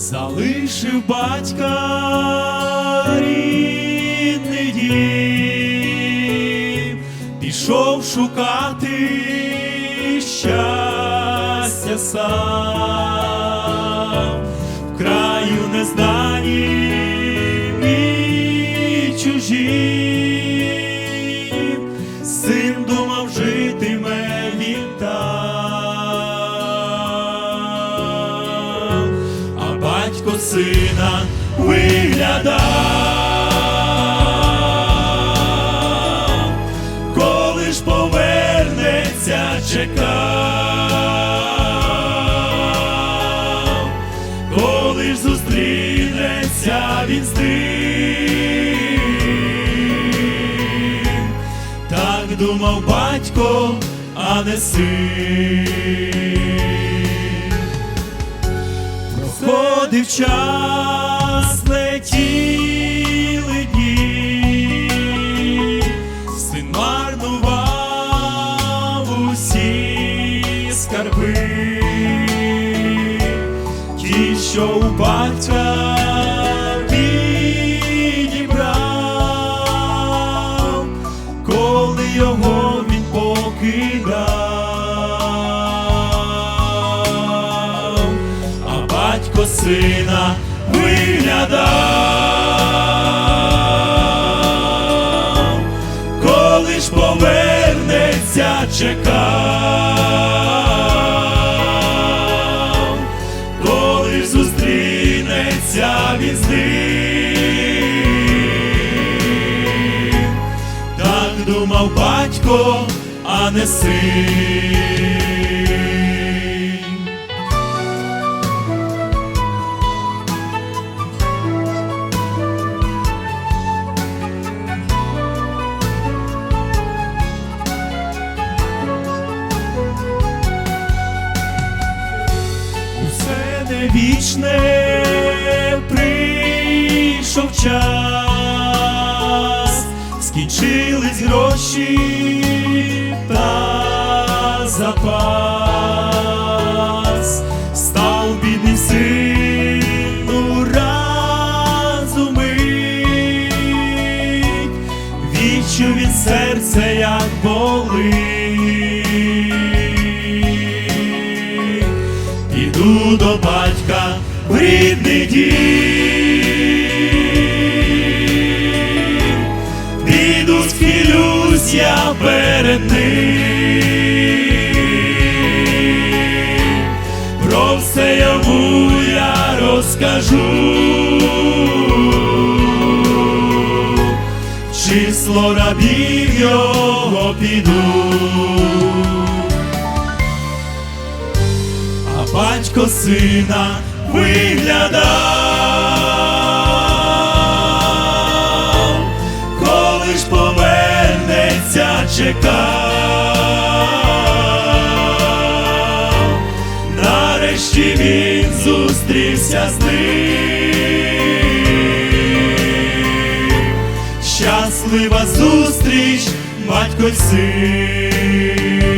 залишив батька рідний дім, пішов шукати щастя сам батько сина виглядав, коли ж повернеться, чекав, коли ж зустрінеться він з ним, так думав батько, а не син. Проходив час, летіли дні, син марнував усі скарби, ті, що у батька відібрав, коли його сина виглядав, коли ж повернеться, чекав, коли ж зустрінеться він з ним, так думав батько, а не син. Усе вічне прийшов час, скінчились гроші та запас, став бідний син уразу мить, відчув він серце, як болить. Іду до батька в рідний дім, піду схилюсь я перед ним, про все йому я розкажу, число рабів його піду. Батько сина виглядав, коли ж повернеться, чекав, нарешті він зустрівся з ним, щаслива зустріч, батько й син.